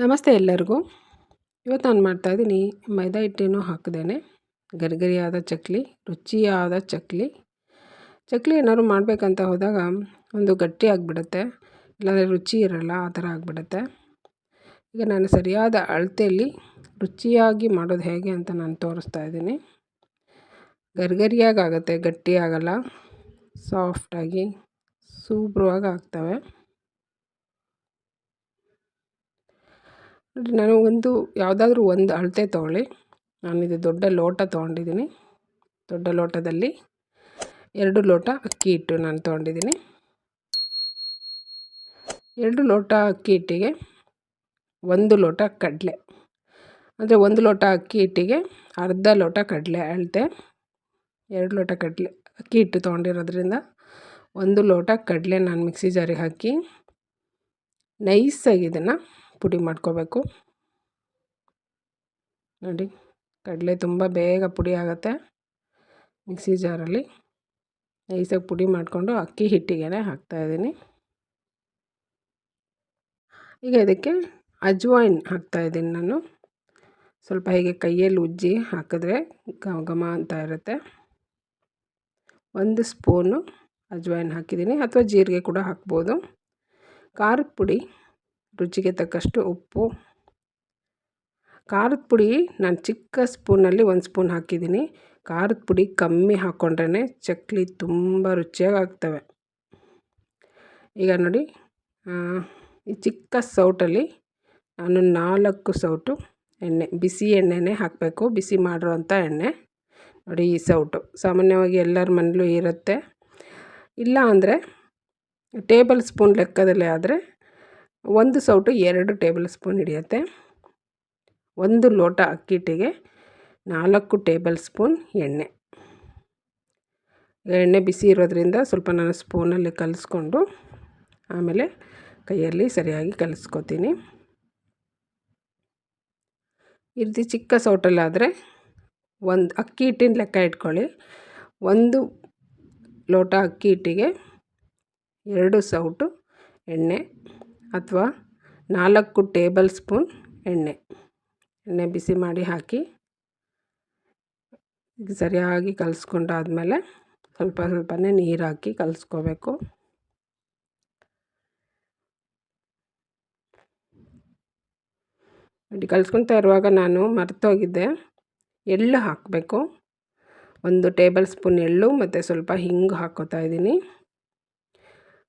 ನಮಸ್ತೆ ಎಲ್ಲರಿಗೂ. ಇವತ್ತು ನಾನು ಮಾಡ್ತಾಯಿದ್ದೀನಿ ಮೈದಾ ಹಿಟ್ಟೇನು ಹಾಕಿದ್ದೇನೆ. ಗರಿಗರಿಯಾದ ಚಕ್ಲಿ, ರುಚಿಯಾದ ಚಕ್ಲಿ. ಚಕ್ಲಿ ಏನಾದ್ರು ಮಾಡಬೇಕಂತ ಹೋದಾಗ ಒಂದು ಗಟ್ಟಿ ಆಗಿಬಿಡುತ್ತೆ. ಇಲ್ಲಾಂದರೆ ರುಚಿ ಇರೋಲ್ಲ, ಆ ಥರ ಆಗಿಬಿಡುತ್ತೆ. ಈಗ ನಾನು ಸರಿಯಾದ ಅಳತೆಯಲ್ಲಿ ರುಚಿಯಾಗಿ ಮಾಡೋದು ಹೇಗೆ ಅಂತ ನಾನು ತೋರಿಸ್ತಾ ಇದ್ದೀನಿ. ಗರಿಗರಿಯಾಗಿ ಆಗುತ್ತೆ, ಗಟ್ಟಿ ಆಗಲ್ಲ. ಸಾಫ್ಟಾಗಿ ಸೂಪ್ರವಾಗಿ ಆಗ್ತವೆ. ನಾನು ಒಂದು ಯಾವುದಾದ್ರೂ ಒಂದು ಅಳತೆ ತೊಗೊಳ್ಳಿ. ನಾನಿದು ದೊಡ್ಡ ಲೋಟ ತೊಗೊಂಡಿದ್ದೀನಿ. ದೊಡ್ಡ ಲೋಟದಲ್ಲಿ ಎರಡು ಲೋಟ ಅಕ್ಕಿ ಹಿಟ್ಟು ನಾನು ತೊಗೊಂಡಿದ್ದೀನಿ. ಎರಡು ಲೋಟ ಅಕ್ಕಿ ಹಿಟ್ಟಿಗೆ ಒಂದು ಲೋಟ ಕಡಲೆ. ಅಂದರೆ ಒಂದು ಲೋಟ ಅಕ್ಕಿ ಹಿಟ್ಟಿಗೆ ಅರ್ಧ ಲೋಟ ಕಡಲೆ ಅಳತೆ. ಎರಡು ಲೋಟ ಕಡಲೆ ಅಕ್ಕಿ ಹಿಟ್ಟು ತೊಗೊಂಡಿರೋದ್ರಿಂದ ಒಂದು ಲೋಟ ಕಡಲೆ ನಾನು ಮಿಕ್ಸಿ ಜಾರಿಗೆ ಹಾಕಿ ನೈಸಾಗಿ ಇದನ್ನು ಪುಡಿ ಮಾಡ್ಕೋಬೇಕು. ನೋಡಿ, ಕಡಲೆ ತುಂಬ ಬೇಗ ಪುಡಿ ಆಗುತ್ತೆ ಮಿಕ್ಸಿ ಜಾರಲ್ಲಿ. ನೈಸಾಗಿ ಪುಡಿ ಮಾಡಿಕೊಂಡು ಅಕ್ಕಿ ಹಿಟ್ಟಿಗೆ ಹಾಕ್ತಾಯಿದ್ದೀನಿ ಈಗ ಇದಕ್ಕೆ ಅಜ್ವಾಯಿನ್ ಹಾಕ್ತಾಯಿದ್ದೀನಿ ನಾನು. ಸ್ವಲ್ಪ ಹೀಗೆ ಕೈಯಲ್ಲಿ ಉಜ್ಜಿ ಹಾಕಿದ್ರೆ ಘಮ ಘಮ ಅಂತ ಇರುತ್ತೆ. ಒಂದು ಸ್ಪೂನು ಅಜ್ವಾಯಿನ್ ಹಾಕಿದ್ದೀನಿ ಅಥವಾ ಜೀರಿಗೆ ಕೂಡ ಹಾಕ್ಬೋದು. ಖಾರದ ಪುಡಿ ರುಚಿಗೆ ತಕ್ಕಷ್ಟು ಉಪ್ಪು. ಖಾರದ ಪುಡಿ ನಾನು ಚಿಕ್ಕ ಸ್ಪೂನಲ್ಲಿ ಒಂದು ಸ್ಪೂನ್ ಹಾಕಿದ್ದೀನಿ. ಖಾರದ ಪುಡಿ ಕಮ್ಮಿ ಹಾಕ್ಕೊಂಡ್ರೆ ಚಕ್ಲಿ ತುಂಬ ರುಚಿಯಾಗಿ ಆಗ್ತವೆ. ಈಗ ನೋಡಿ ಈ ಚಿಕ್ಕ ಸೌಟಲ್ಲಿ ನಾನು ನಾಲ್ಕು ಸೌಟು ಎಣ್ಣೆ, ಬಿಸಿ ಎಣ್ಣೆನೇ ಹಾಕಬೇಕು. ಬಿಸಿ ಮಾಡಿರೋಂಥ ಎಣ್ಣೆ. ನೋಡಿ ಈ ಸೌಟು ಸಾಮಾನ್ಯವಾಗಿ ಎಲ್ಲರ ಮನೇಲೂ ಇರುತ್ತೆ. ಇಲ್ಲ ಅಂದರೆ ಟೇಬಲ್ ಸ್ಪೂನ್ ಲೆಕ್ಕದಲ್ಲೇ ಆದರೆ ಒಂದು ಸೌಟು ಎರಡು ಟೇಬಲ್ ಸ್ಪೂನ್ ಹಿಡಿಯುತ್ತೆ. ಒಂದು ಲೋಟ ಅಕ್ಕಿ ಹಿಟ್ಟಿಗೆ ನಾಲ್ಕು ಟೇಬಲ್ ಸ್ಪೂನ್ ಎಣ್ಣೆ. ಎಣ್ಣೆ ಬಿಸಿ ಇರೋದ್ರಿಂದ ಸ್ವಲ್ಪ ನಾನು ಸ್ಪೂನಲ್ಲಿ ಕಲಿಸ್ಕೊಂಡು ಆಮೇಲೆ ಕೈಯಲ್ಲಿ ಸರಿಯಾಗಿ ಕಲಿಸ್ಕೊತೀನಿ. ಈ ಚಿಕ್ಕ ಸೌಟಲ್ಲಾದರೆ ಒಂದು ಅಕ್ಕಿ ಹಿಟ್ಟಿನ ಲೆಕ್ಕ ಇಟ್ಕೊಳ್ಳಿ. ಒಂದು ಲೋಟ ಅಕ್ಕಿ ಹಿಟ್ಟಿಗೆ ಎರಡು ಸೌಟು ಎಣ್ಣೆ. ಅಥವಾ ನಾಲ್ಕು ಟೇಬಲ್ ಸ್ಪೂನ್ ಎಣ್ಣೆ. ಎಣ್ಣೆ ಬಿಸಿ ಮಾಡಿ ಹಾಕಿ ಸರಿಯಾಗಿ ಕಲಸ್ಕೊಂಡಾದ್ಮೇಲೆ ಸ್ವಲ್ಪ ಸ್ವಲ್ಪನೇ ನೀರು ಹಾಕಿ ಕಲಿಸ್ಕೋಬೇಕು. ಕಲಿಸ್ಕೊತಾ ಇರುವಾಗ ನಾನು ಮರ್ತೋಗಿದ್ದೆ ಎಳ್ಳು ಹಾಕಬೇಕು. ಒಂದು ಟೇಬಲ್ ಸ್ಪೂನ್ ಎಳ್ಳು ಮತ್ತು ಸ್ವಲ್ಪ ಹಿಂಗೆ ಹಾಕ್ಕೋತಾ ಇದ್ದೀನಿ.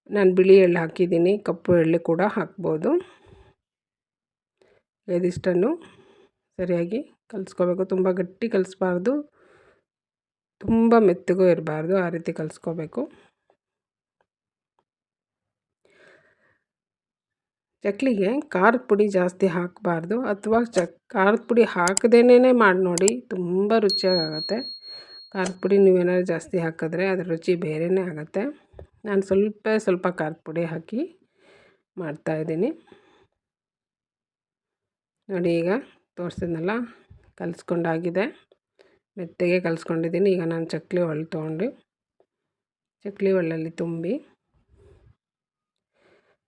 ನಾನು ಬಿಳಿ ಎಳ್ಳು ಹಾಕಿದ್ದೀನಿ, ಕಪ್ಪು ಎಳ್ಳು ಕೂಡ ಹಾಕ್ಬೋದು. ಇದಿಷ್ಟನ್ನು ಸರಿಯಾಗಿ ಕಲಿಸ್ಕೋಬೇಕು. ತುಂಬ ಗಟ್ಟಿ ಕಲಿಸ್ಬಾರ್ದು, ತುಂಬ ಮೆತ್ತಗೂ ಇರಬಾರ್ದು, ಆ ರೀತಿ ಕಲಿಸ್ಕೋಬೇಕು. ಚಕ್ಲಿಗೆ ಖಾರದ ಪುಡಿ ಜಾಸ್ತಿ ಹಾಕಬಾರ್ದು, ಅಥವಾ ಚಕ್, ಖಾರದ ಪುಡಿ ಹಾಕದೇನೇ ಮಾಡಿ ನೋಡಿ ತುಂಬ ರುಚಿಯಾಗುತ್ತೆ. ಖಾರದ ಪುಡಿ ನೀವೇನಾದ್ರು ಜಾಸ್ತಿ ಹಾಕಿದ್ರೆ ಅದರ ರುಚಿ ಬೇರೆಯೇ ಆಗುತ್ತೆ. ನಾನು ಸ್ವಲ್ಪ ಸ್ವಲ್ಪ ಖಾರದ ಪುಡಿ ಹಾಕಿ ಮಾಡ್ತಾಯಿದ್ದೀನಿ ನೋಡಿ ಈಗ ತೋರಿಸಿದ್ನಲ್ಲ, ಕಲಿಸ್ಕೊಂಡಾಗಿದೆ. ಮೆತ್ತಗೆ ಕಲಿಸ್ಕೊಂಡಿದ್ದೀನಿ. ಈಗ ನಾನು ಚಕ್ಲಿ ಒಳ್ಳೆ ತೊಗೊಂಡು, ಚಕ್ಲಿ ಒಳ್ಳಲ್ಲಿ ತುಂಬಿ,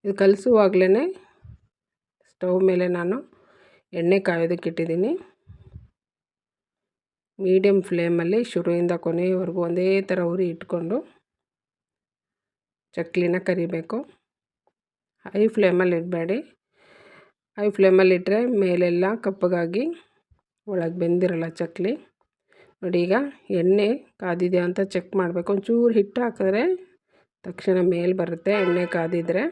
ಇದು ಕಲಿಸುವಾಗಲೇ ಸ್ಟವ್ ಮೇಲೆ ನಾನು ಎಣ್ಣೆ ಕಾಯೋದಕ್ಕೆ ಇಟ್ಟಿದ್ದೀನಿ. ಮೀಡಿಯಮ್ ಫ್ಲೇಮಲ್ಲಿ ಶುರುವಿಂದ ಕೊನೆಯವರೆಗೂ ಒಂದೇ ಥರ ಉರಿ ಇಟ್ಕೊಂಡು ಚಕ್ಲಿನ ಕರಿಬೇಕು. ಹೈ ಫ್ಲೇಮಲ್ಲಿ ಇಡಬೇಡಿ. ಹೈ ಫ್ಲೇಮಲ್ಲಿ ಇಟ್ಟರೆ ಮೇಲೆಲ್ಲ ಕಪ್ಪಗಾಗಿ ಒಳಗೆ ಬೆಂದಿರಲ್ಲ ಚಕ್ಲಿ. ನೋಡಿ ಈಗ ಎಣ್ಣೆ ಕಾದಿದೆಯಾ ಅಂತ ಚೆಕ್ ಮಾಡಬೇಕು. ಒಂಚೂರು ಹಿಟ್ಟು ಹಾಕಿದ್ರೆ ತಕ್ಷಣ ಮೇಲೆ ಬರುತ್ತೆ, ಎಣ್ಣೆ ಕಾದಿದ್ರೆ.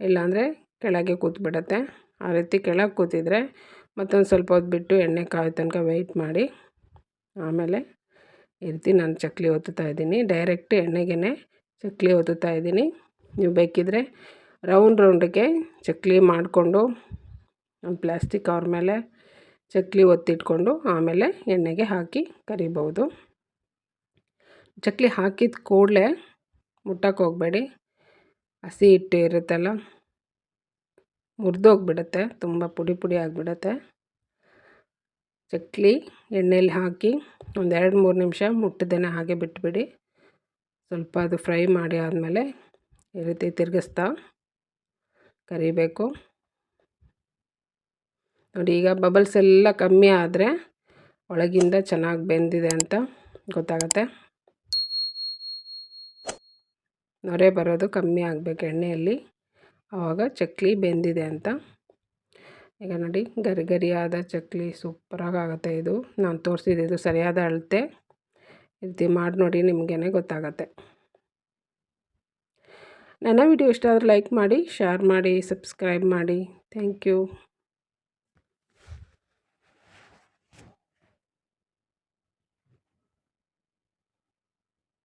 ಇಲ್ಲಾಂದರೆ ಕೆಳಗೆ ಕೂತ್ಬಿಡತ್ತೆ. ಆ ರೀತಿ ಕೆಳಗೆ ಕೂತಿದ್ರೆ ಮತ್ತೊಂದು ಸ್ವಲ್ಪ ಹೊತ್ತು ಬಿಟ್ಟು ಎಣ್ಣೆ ಕಾಯಿ ತನಕ ವೆಯ್ಟ್ ಮಾಡಿ. ಆಮೇಲೆ ಈ ರೀತಿ ನಾನು ಚಕ್ಲಿ ಒತ್ತುತ್ತಾ ಇದ್ದೀನಿ. ಡೈರೆಕ್ಟ್ ಎಣ್ಣೆಗೆ ಚಕ್ಲಿ ಒತ್ತುತ್ತಾ ಇದ್ದೀನಿ. ನೀವು ಬೇಕಿದ್ದರೆ ರೌಂಡ್ ರೌಂಡಿಗೆ ಚಕ್ಲಿ ಮಾಡಿಕೊಂಡು, ಒಂದು ಪ್ಲಾಸ್ಟಿಕ್ ಅವ್ರ ಮೇಲೆ ಚಕ್ಲಿ ಒತ್ತಿಟ್ಕೊಂಡು, ಆಮೇಲೆ ಎಣ್ಣೆಗೆ ಹಾಕಿ ಕರಿಬೋದು ಚಕ್ಲಿ ಹಾಕಿದ ಕೂಡಲೇ ಮುಟ್ಟಕ್ಕೆ ಹೋಗಬೇಡಿ. ಹಸಿ ಹಿಟ್ಟು ಇರುತ್ತಲ್ಲ, ಮುರಿದೋಗ್ಬಿಡುತ್ತೆ, ತುಂಬ ಪುಡಿ ಪುಡಿ ಆಗಿಬಿಡುತ್ತೆ. ಚಕ್ಲಿ ಎಣ್ಣೆಯಲ್ಲಿ ಹಾಕಿ ಒಂದು ಎರಡು ಮೂರು ನಿಮಿಷ ಮುಟ್ಟದೇನೆ ಹಾಗೆ ಬಿಟ್ಬಿಡಿ. ಸ್ವಲ್ಪ ಅದು ಫ್ರೈ ಮಾಡಿ ಆದಮೇಲೆ ಈ ರೀತಿ ತಿರುಗಿಸ್ತಾ ಕರಿಬೇಕು. ನೋಡಿ ಈಗ ಬಬಲ್ಸ್ ಎಲ್ಲ ಕಮ್ಮಿ ಆದರೆ ಒಳಗಿಂದ ಚೆನ್ನಾಗಿ ಬೆಂದಿದೆ ಅಂತ ಗೊತ್ತಾಗತ್ತೆ. ನೊರೆ ಬರೋದು ಕಮ್ಮಿ ಆಗಬೇಕು ಎಣ್ಣೆಯಲ್ಲಿ. ಆವಾಗ ಚಕ್ಲಿ ಬೆಂದಿದೆ ಅಂತ. ಈಗ ನೋಡಿ ಗರಿ ಗರಿಯಾದ ಚಕ್ಲಿ ಸೂಪರಾಗಿ ಆಗುತ್ತೆ ಇದು. ನಾನು ತೋರಿಸಿದ್ದು ಸರಿಯಾದ ಅಳತೆ. ರೀತಿ ಮಾಡಿ ನೋಡಿ ನಿಮಗೇನೆ ಗೊತ್ತಾಗತ್ತೆ. ನನ್ನ ವಿಡಿಯೋ ಇಷ್ಟ ಆದರೆ ಲೈಕ್ ಮಾಡಿ ಶೇರ್ ಮಾಡಿ ಸಬ್ಸ್ಕ್ರೈಬ್ ಮಾಡಿ. Thank you